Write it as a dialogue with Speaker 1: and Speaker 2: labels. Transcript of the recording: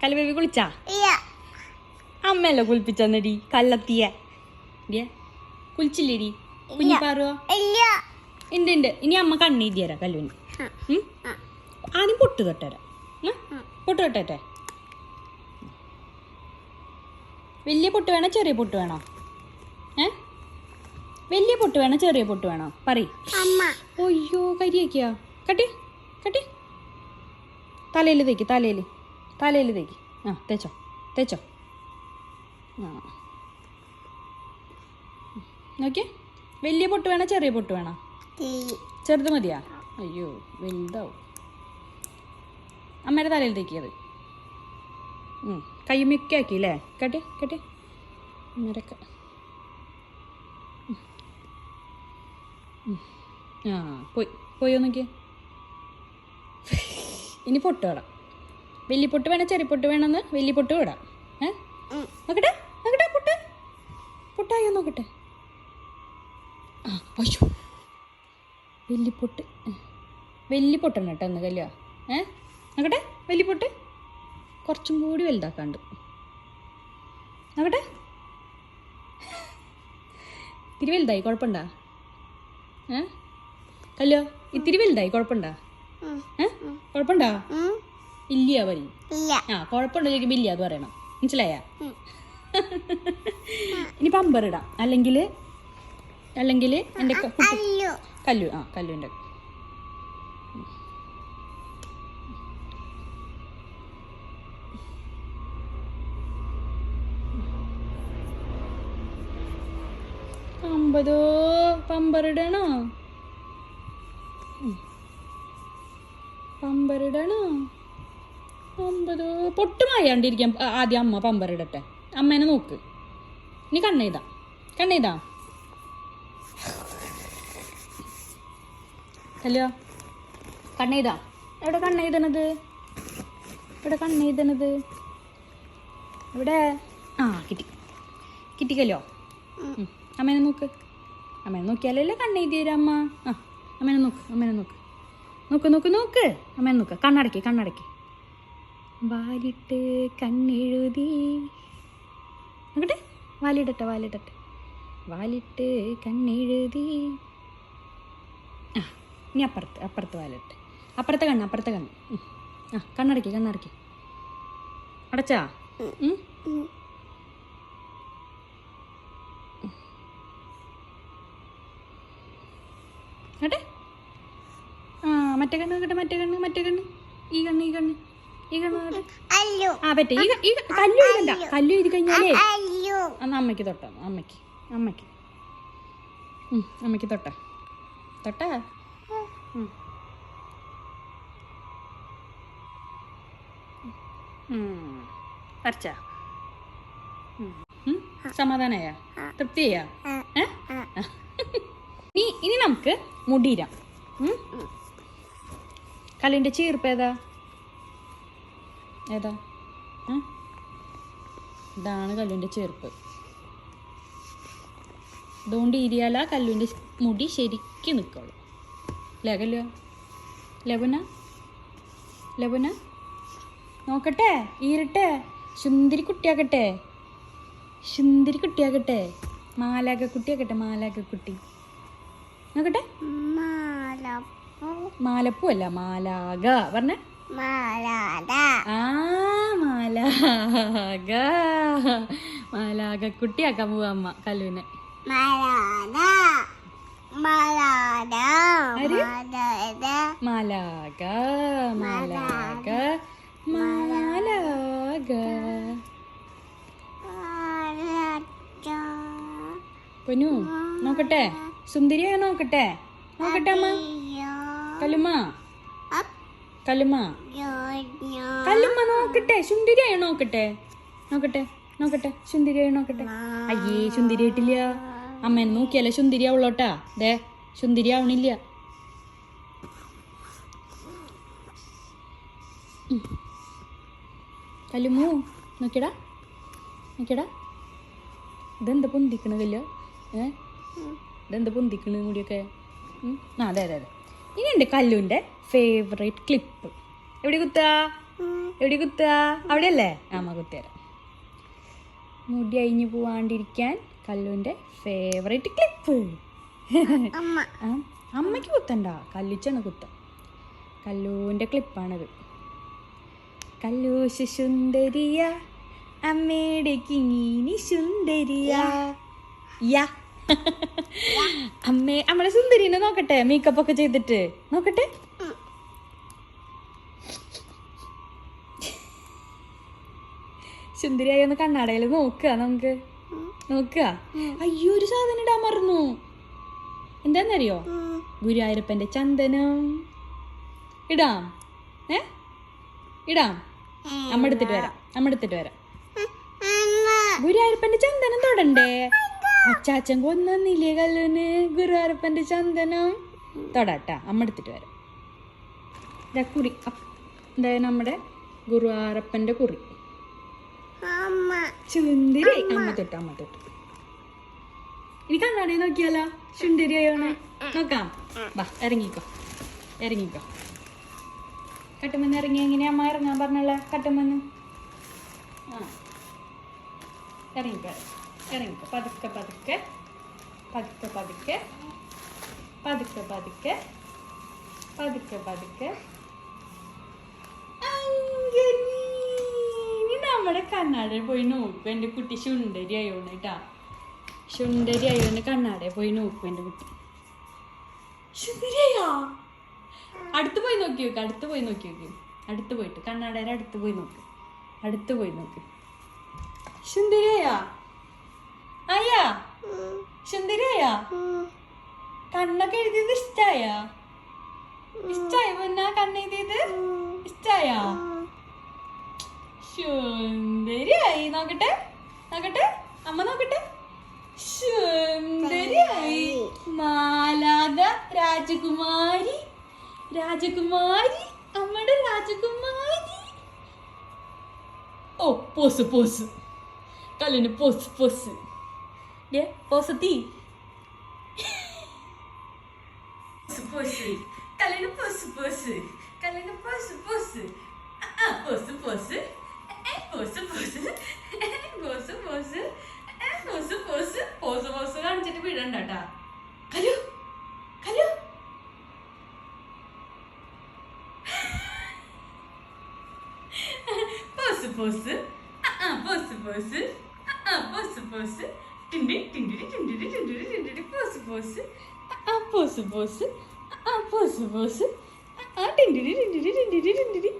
Speaker 1: കല്ലു baby കുളിച്ചാ അമ്മയല്ലേ കുളിപ്പിച്ചെന്നടി? കല്ലത്തിയ കുളിച്ചില്ലേടി? കുഞ്ഞി പാറുവോ?
Speaker 2: ഇല്ല.
Speaker 1: ഉണ്ട് ഉണ്ട് ഇനി അമ്മ കണ്ണീതി തരാം കല്ലുവിന്. ആദ്യം പൊട്ട് തൊട്ടരാ? പൊട്ട് തൊട്ടേ വലിയ പൊട്ട് വേണോ ചെറിയ പൊട്ട് വേണോ? ഏ? വലിയ പൊട്ട് വേണോ ചെറിയ പൊട്ട് വേണോ?
Speaker 2: പറ
Speaker 1: അയ്യോ കരിയൊക്കെയാ? കട്ടി കട്ടി. തലയിൽ തേക്ക് തലയിൽ തലയിൽ തേക്ക്. ആ തേച്ചോ തേച്ചോ. ആ. നോക്കിയേ വലിയ പൊട്ട് വേണോ ചെറിയ പൊട്ട് വേണോ? ചെറുത് മതിയാ? അയ്യോ വലുതാവും. അമ്മയുടെ തലയിൽ തേക്കിയത്. കയ്യുമിക്കെ ആക്കി അല്ലേ കേട്ടെ കേട്ടെ. അമ്മരക്ക ആ പോയി പോയോ നോക്കിയേ. ഇനി പൊട്ട് വലിയ പൊട്ട് വേണം? ചെറിയ പൊട്ട് വേണമെന്ന് വലിയ പൊട്ട് വിടാം ഏ നോക്കട്ടെ നോക്കട്ടെ പൊട്ട്. പൊട്ടായോ നോക്കട്ടെ. ആ അയ്യോ വലിയ പൊട്ട് വലിയ പൊട്ടണം കേട്ടോ ഒന്ന് കല്യാ ഏ? നോക്കട്ടെ വലിയ പൊട്ട് കുറച്ചും കൂടി വലുതാക്കാണ്ട്. നോക്കട്ടെ. ഇത്തിരി വലുതായി കുഴപ്പമുണ്ടാ? ഏ? കല്ലോ ഇത്തിരി വലുതായി കുഴപ്പമുണ്ടാ? ഏ? കുഴപ്പമുണ്ടാ. ഇല്ല. പറയും ആ കുഴപ്പമുണ്ടോ ചോദിക്കുമ്പോൾ ഇല്ല അത് പറയണം. മനസ്സിലായ? ഇനി പമ്പർ ഇടാം. അല്ലെങ്കിൽ അല്ലെങ്കിൽ എന്റെ ക- കല്ലു. ആ കല്ലുന്റെ അമ്പതോ പമ്പറിടണോ. പമ്പറിടണോ അമ്പതോ പൊട്ടുമായാണ്ടിരിക്കാം ആദ്യം അമ്മ പമ്പറിടട്ടെ അമ്മേനെ നോക്ക്. ഇനി കണ്ണെയ്താ കണ്ണെയ്താ ഹലോ? കണ്ണെയ്താ എവിടെ കണ്ണെഴുതണത് എവിടെ കണ്ണെഴുതണത് എവിടെ? ആ കിട്ടി. കിട്ടിക്കല്ലോ. അമ്മേനെ നോക്ക്. അമ്മേനെ നോക്കിയാലല്ലേ കണ്ണെഴുതി തരാം അമ്മ? ആ അമ്മേനെ നോക്ക് അമ്മേനെ നോക്ക്. നോക്ക് നോക്ക് നോക്ക്. അമ്മേനെ നോക്ക്. കണ്ണടക്കി കണ്ണടക്കി. വാലിട്ട് കണ്ണെഴുതി. നോക്കട്ടെ വാലിടട്ടെ വാലിടട്ടെ. വാലിട്ട് കണ്ണെഴുതി. ആ ഇനി അപ്പുറത്ത് അപ്പുറത്ത് വാലിട്ട്. അപ്പുറത്തെ കണ്ണ് അപ്പുറത്തെ കണ്ണ്. ആ കണ്ണടക്കി കണ്ണടക്കി. അടച്ചാ. കേട്ടെ ആ മറ്റേ കണ്ണ് നോക്കട്ടെ മറ്റേ കണ്ണ് മറ്റേ കണ്ണ്. ഈ കണ്ണ് ഈ കണ്ണ്. പറ്റേ. ഈ ഈ കല്ലു എഴുതണ്ട കല്ല് എഴുതി കഴിഞ്ഞാലേ എന്നാ അമ്മയ്ക്ക് തൊട്ടോ. അമ്മയ്ക്ക്. അമ്മയ്ക്ക്. അമ്മയ്ക്ക് തൊട്ട. തൊട്ട. വരച്ചാ. സമാധാനായ? തൃപ്തിയാ ഇനി ഇനി നമുക്ക് മുടിയിരാം കല്ലിന്റെ കല്ലിന്റെ ചീർപ്പ് ഏതാ? ഏതാ? ഇതാണ് കല്ലുവിന്റെ ചെറുപ്പ് ഇതുകൊണ്ട് ഇരിയാല കല്ലുവിന്റെ മുടി ശരിക്കും നിൽക്കുള്ളൂ അല്ലേ കല്ലു? ലബുന? ലബുന? നോക്കട്ടെ ഈരട്ടെ. സുന്ദരി കുട്ടിയാക്കട്ടെ. സുന്ദരി കുട്ടിയാക്കട്ടെ. മാലാക കുട്ടിയാക്കട്ടെ മാലാക കുട്ടി. നോക്കട്ടെ.
Speaker 2: മാലപ്പൂ.
Speaker 1: മാലപ്പൂ അല്ല മാലാക പറഞ്ഞ.
Speaker 2: മാലാട
Speaker 1: ആ മാലാക മാലാക കുട്ടിയാക്കാൻ പോവാ അമ്മ കല്ലുവിനെ?
Speaker 2: മാലാട
Speaker 1: മാലാക മാലാക മാലാക
Speaker 2: മാലാട
Speaker 1: പൊന്നു നോക്കട്ടെ. സുന്ദരിയാ നോക്കട്ടെ. നോക്കട്ടെ അമ്മ. കല്ലുമ്മ. കല്ലുമ്മ? കല്ലുമ്മ നോക്കട്ടെ ശുന്തിരിയായി നോക്കട്ടെ? നോക്കട്ടെ നോക്കട്ടെ ശുന്തിരിയായി നോക്കട്ടെ? അയ്യേ സുന്ദരിയായിട്ടില്ല അമ്മേനെ നോക്കിയാലേ സുന്ദരിയാവുള്ളോട്ടാ ദേ ശുന്തിരി ആവണില്ല. കല്ലുമ്മു നോക്കിയടാ നോക്കിയടാ. ഇതെന്താ പൊന്തിക്കണ കല്ലോ? ഏ? ഇതെന്താ പൊന്തിക്കണ മുടിയൊക്കെ? ആ അതെ അതെ അതെ ഇനി എന്റെ കല്ലുവിന്റെ ഫേവറേറ്റ് ക്ലിപ്പ് എവിടെ കുത്തുക? എവിടെ കുത്തുക? അവിടെയല്ലേ? അമ്മ കുത്തിത്തരാം മുടി അഴിഞ്ഞു പോവാണ്ടിരിക്കാൻ കല്ലുവിന്റെ ഫേവറേറ്റ് ക്ലിപ്പ്
Speaker 2: അമ്മ.
Speaker 1: അമ്മയ്ക്ക് കുത്തണ്ട. കല്ലിച്ചാണ് കുത്ത. കല്ലൂന്റെ ക്ലിപ്പാണത് കല്ലു ശുസുന്ദരിയ അമ്മയുടെ കിങ്ങിനി സുന്ദരിയ യാ. അമ്മേ നമ്മളെ സുന്ദരിനെ നോക്കട്ടെ? മേക്കപ്പ് ഒക്കെ ചെയ്തിട്ട്. നോക്കട്ടെ? സുന്ദരിയായി ഒന്ന് കണ്ണാടയിൽ നോക്കുക നമുക്ക്. നോക്കുക. അയ്യോ ഒരു സാധനം ഇടാൻ മറന്നു. എന്താന്നറിയോ? ഗുരുവായൂരപ്പന്റെ ചന്ദനം. ഇടാം. ഏ? ഇടാം. അമ്മ എടുത്തിട്ട് വരാം. അമ്മ എടുത്തിട്ട് വരാം. ഗുരുവായൂരപ്പന്റെ ചന്ദനം തൊടണ്ടേ? അച്ചാച്ചൻ കൊന്നില്ലേ കല്ലുന് ഗുരുവാരപ്പന്റെ ചന്ദനം. തൊടാട്ട അമ്മ എടുത്തിട്ട് വരാം. ഇതാ കുറി. അപ്പ്. ഇതാ നമ്മുടെ ഗുരുവാരപ്പന്റെ കുറി. ചുന്തിരി അമ്മ. തൊട്ട് അമ്മ തൊട്ട്. ഇനി കണ്ണാടി നോക്കിയാലോ? ചുണ്ടിരി ആയോണ് നോക്കാം. വാ ഇറങ്ങിക്കോ. ഇറങ്ങിക്കോ. കട്ടുമെന്ന് ഇറങ്ങി എങ്ങനെയാ അമ്മ ഇറങ്ങാൻ പറഞ്ഞല്ലേ കട്ടുമെന്ന്. ആ. ഇറങ്ങിക്കോ. ഇറങ്ങിക്കോ. പതുക്കെ പതുക്കെ. പതുക്കെ പതുക്കെ. പതുക്കെ പതുക്കെ. പതുക്കെ പതുക്കെ. നമ്മുടെ കണ്ണാടെ പോയി നോക്കും. എന്റെ കുട്ടി ശുണ്ടരി ആയോണ്ട് കേട്ടാ. ശുണ്ടരി ആയോണ്ട് കണ്ണാടെ പോയി നോക്കും എന്റെ കുട്ടി. ശുണ്ടരിയാ? അടുത്ത് പോയി നോക്കി നോക്കി അടുത്ത് പോയി നോക്കി നോക്കി. അടുത്ത് പോയിട്ട് കണ്ണാടേരെ അടുത്ത് പോയി നോക്ക്. അടുത്ത് പോയി നോക്ക്. സുന്ദരിയാ അയ്യാ സുന്ദരിയാ കണ്ണൊക്കെ എഴുതിയത് ഇഷ്ടായ? ഇഷ്ടായ? പൊന്നാ കണ്ണെഴുതിയത് ഇഷ്ടായ? സുന്ദരിയായി. നോക്കട്ടെ. നോക്കട്ടെ. അമ്മ നോക്കട്ടെ. സുന്ദരിയായി. മാലാത രാജകുമാരി. രാജകുമാരി. അമ്മയുടെ രാജകുമാരി. ഓ പോസ് പോസ്. കല്ലിന് പോസ് പോസ്. Dia positif. Posu-posu. Kalau ni posu-posu. Kalau ni posu-posu. Ah, ah, posu-posu. Eh, posu-posu. Eh, posu-posu. Eh, posu-posu. Posu-posu കാണിച്ചിട്ട് വിടണ്ട കേട്ടാ കലു കലു പോസ് പോസ് ആ പോസ് പോസ് ആ പോസ് പോസ് ടിണ്ടി ടിണ്ടിരി ടിണ്ടിരി ടിണ്ടിരി ടിണ്ടിരി പോസ് പോസ് ആ, പോസ് പോസ് ആ, പോസ് പോസ് ആ, ടിണ്ടിരി ടിണ്ടിരി ടിണ്ടിരി ടിണ്ടിരി